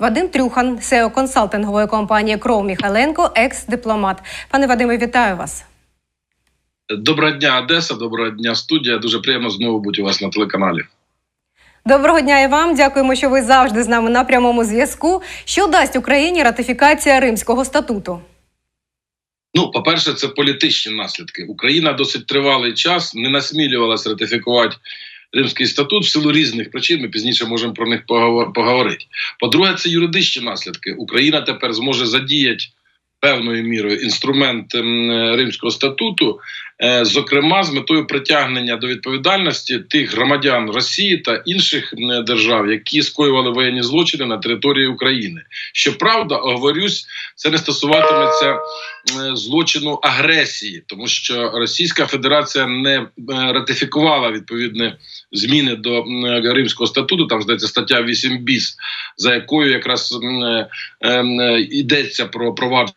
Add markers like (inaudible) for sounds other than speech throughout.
Вадим Трюхан, SEO консалтингової компанії Кров Міхайленко, екс-дипломат. Пане Вадиме, вітаю вас. Доброго дня, Одеса. Доброго дня, студія. Дуже приємно знову бути у вас на телеканалі. Доброго дня і вам. Дякуємо, що ви завжди з нами на прямому зв'язку. Що дасть Україні ратифікація Римського статуту? Ну, по-перше, це політичні наслідки. Україна досить тривалий час не насмілювалася ратифікувати Римський статут в силу різних причин. Ми пізніше можемо про них поговор- поговорити. По-друге, це юридичні наслідки. Україна тепер зможе задіяти певною мірою інструмент ем, Римського статуту, е, зокрема з метою притягнення до відповідальності тих громадян Росії та інших держав, які скоювали воєнні злочини на території України. Щоправда, оговорюсь, це не стосуватиметься злочину агресії, тому що Російська Федерація не е, ратифікувала відповідні зміни до Римського статуту. Там здається стаття 8 біс, за якою якраз е, е, йдеться про провадження.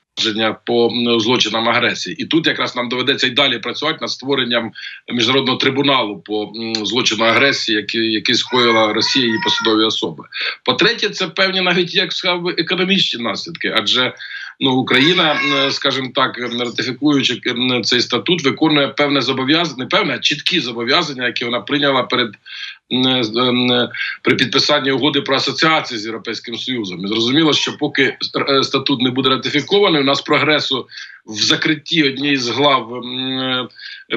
По злочинам агресії, і тут якраз нам доведеться й далі працювати над створенням міжнародного трибуналу по злочину агресії, який, який скоїла Росія і посадові особи. По-третє, це певні навіть як сказав економічні наслідки, адже ну Україна, скажімо так, ратифікуючи цей статут, виконує певне зобов'язання, не певне, чіткі зобов'язання, які вона прийняла перед при підписанні угоди про асоціацію з європейським союзом. І зрозуміло, що поки е, статут не буде ратифікований, у нас прогресу в закритті однієї з глав е,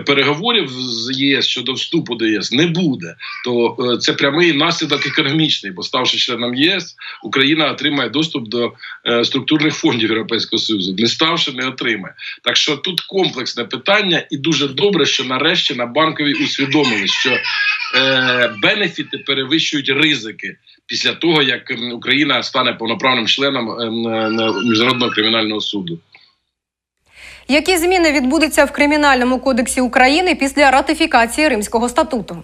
переговорів з ЄС щодо вступу до ЄС не буде. То е, це прямий наслідок економічний, бо ставши членом ЄС, Україна отримає доступ до е, структурних фондів Європейського союзу. Не ставши, не отримає. Так що тут комплексне питання, і дуже добре, що нарешті на банковій усвідомили, що е, бенефіти перевищують ризики після того, як Україна стане повноправним членом ем, е, міжнародного кримінального суду. Які зміни відбудуться в кримінальному кодексі України після ратифікації Римського статуту?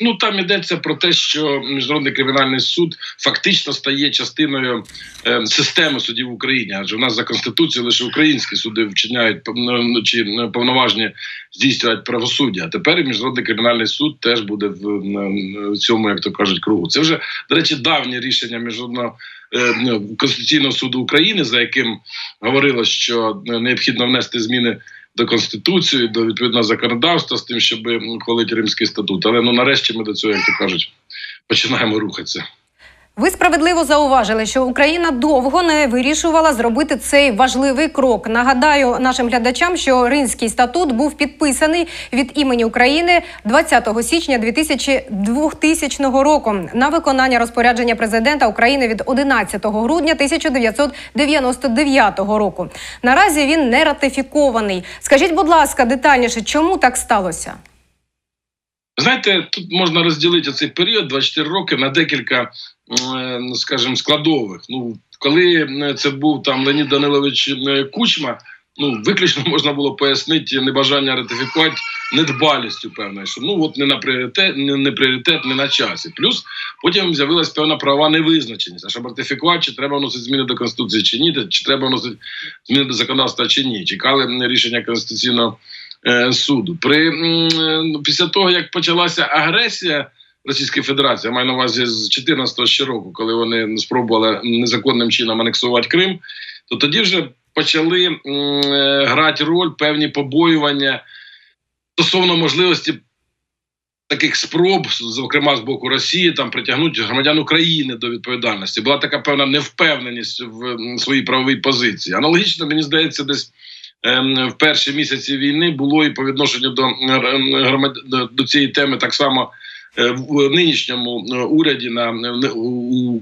Ну там йдеться про те, що міжнародний кримінальний суд фактично стає частиною е, системи судів в Україні, адже в нас за конституцією лише українські суди вчиняють ну, чи е, повноважні здійснюють правосуддя. Тепер міжнародний кримінальний суд теж буде в, в цьому, як то кажуть, кругу. Це вже до речі, давнє рішення міжнародного е, ну, конституційного суду України, за яким говорилось, що е, необхідно внести зміни до конституції, до відповідного законодавства з тим, щоб ухвалити римський статут. Але ну нарешті ми до цього, як то кажуть, починаємо рухатися. Ви справедливо зауважили, що Україна довго не вирішувала зробити цей важливий крок. Нагадаю нашим глядачам, що Римський статут був підписаний від імені України 20 січня 2000 2000 року на виконання розпорядження президента України від 11 грудня 1999 року. Наразі він не ратифікований. Скажіть, будь ласка, детальніше, чому так сталося? Знаєте, тут можна розділити цей період 24 роки на декілька, е, ну, скажімо, складових. Ну, коли це був там Леонід Данилович Кучма, ну виключно (laughs) можна було пояснити небажання ратифікувати недбалістю певною, що ну от не на пріоритет, не, не пріоритет, не на часі. Плюс потім з'явилась певна права невизначеність. А щоб ратифікувати, чи треба вносити зміни до конституції, чи ні, чи треба вносити зміни до законодавства, чи ні. Чекали рішення конституційного суду. При е, ну, після того, як почалася агресія Російської Федерації, я маю на увазі з 14 ще року, коли вони спробували незаконним чином анексувати Крим, то тоді вже почали е, грати роль певні побоювання стосовно можливості. Таких спроб, зокрема з боку Росії, там притягнути громадян України до відповідальності. Була така певна невпевненість в своїй правовій позиції. Аналогічно, мені здається, десь в перші місяці війни було і по відношенню до, ем, громад... до, цієї теми так само е, в нинішньому е, уряді на у,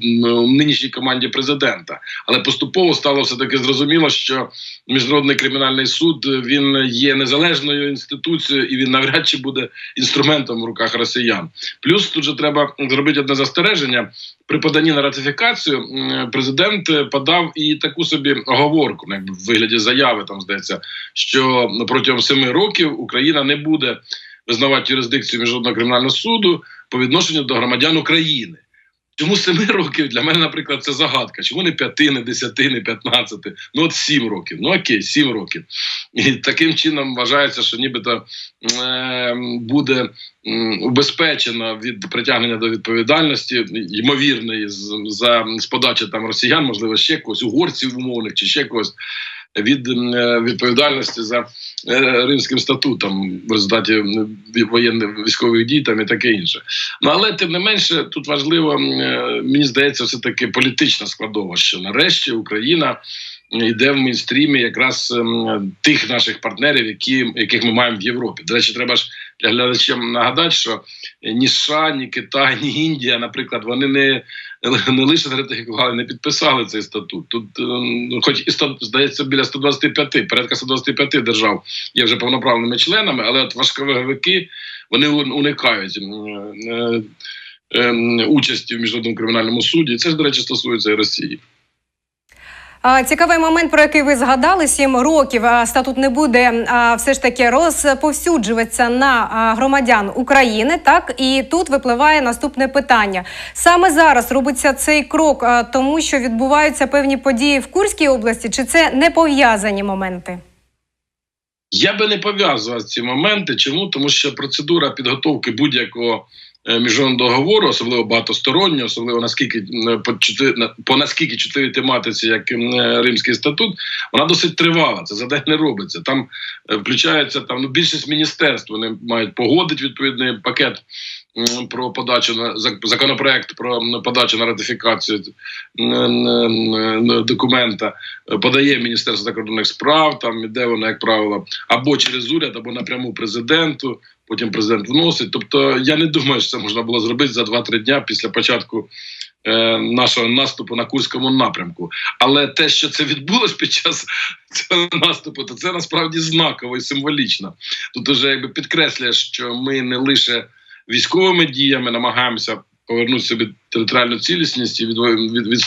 нинішній команді президента. Але поступово стало все таки зрозуміло, що міжнародний кримінальний суд е, він є незалежною інституцією і він навряд чи буде інструментом в руках росіян. Плюс тут же треба зробити одне застереження. При поданні на ратифікацію президент е, подав і таку собі оговорку, ну, якби в вигляді заяви там здається, що протягом семи років Україна не буде визнавати юрисдикцію міжнародного кримінального суду по відношенню до громадян України. Чому 7 років для мене, наприклад, це загадка. Чому не 5, не 10, не 15? Ну от 7 років. Ну окей, 7 років. І таким чином вважається, що нібито е, буде м, убезпечено від притягнення до відповідальності, ймовірної з, за з подачі там росіян, можливо, ще когось, угорців умовних чи ще когось. Від е, відповідальності за е, римським статутом в результаті воєнних військових дій там і таке інше. Ну але тим не менше, тут важливо, е, мені здається, все таки політична складова, що нарешті Україна йде в мейнстрімі якраз ем, тих наших партнерів, які, яких ми маємо в Європі. До речі, треба ж для глядачам нагадати, що ні США, ні Китай, ні Індія, наприклад, вони не, не лише ратифікували, не підписали цей статут. Тут, ем, хоч і 100, здається, біля 125, порядка 125 держав є вже повноправними членами, але от важковаговики вони уникають. е, ем, Участі в міжнародному кримінальному суді, це ж до речі стосується і Росії. Цікавий момент, про який ви згадали, сім років статут не буде все ж таки розповсюджуватися на громадян України. Так і тут випливає наступне питання. Саме зараз робиться цей крок, тому що відбуваються певні події в Курській області, чи це не пов'язані моменти? Я би не пов'язував ці моменти. Чому? Тому що процедура підготовки будь-якого міжнародного договору, особливо багатостороннього, особливо наскільки м, по чотири по наскільки чотири тематиці, як е, Римський статут, вона досить тривала. Це за день не робиться. Там е, включається там ну, більшість міністерств. Вони мають погодити відповідний пакет. Про подачу на законопроект про подачу на ратифікацію документа е, подає Міністерство закордонних справ. Там іде воно, як правило, або через уряд, або напряму президенту. Потім президент вносить. Тобто, я не думаю, що це можна було зробити за 2-3 дня після початку е, нашого наступу на Курському напрямку. Але те, що це відбулось під час (laughs) цього наступу, то це насправді знаково і символічно. Тут уже якби підкреслює, що ми не лише військовими діями намагаємося повернути собі територіальну цілісність і від,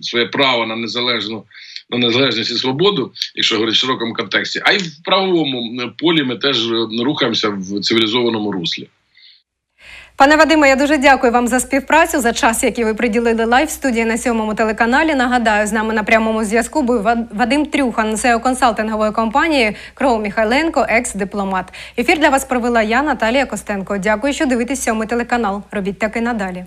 своє право на незалежну на незалежність і свободу, якщо говорити в широкому контексті, а й в правовому е, полі ми теж е, рухаємося в цивілізованому руслі. Пане Вадиме, я дуже дякую вам за співпрацю за час, який ви приділили лайв студії на сьомому телеканалі. Нагадаю, з нами на прямому зв'язку був Ва- Вадим Трюхан, SEO консалтингової компанії Кров Михайленко, екс-дипломат. Ефір для вас провела я, Наталія Костенко. Дякую, що дивитесь сьомий телеканал. Робіть так і надалі.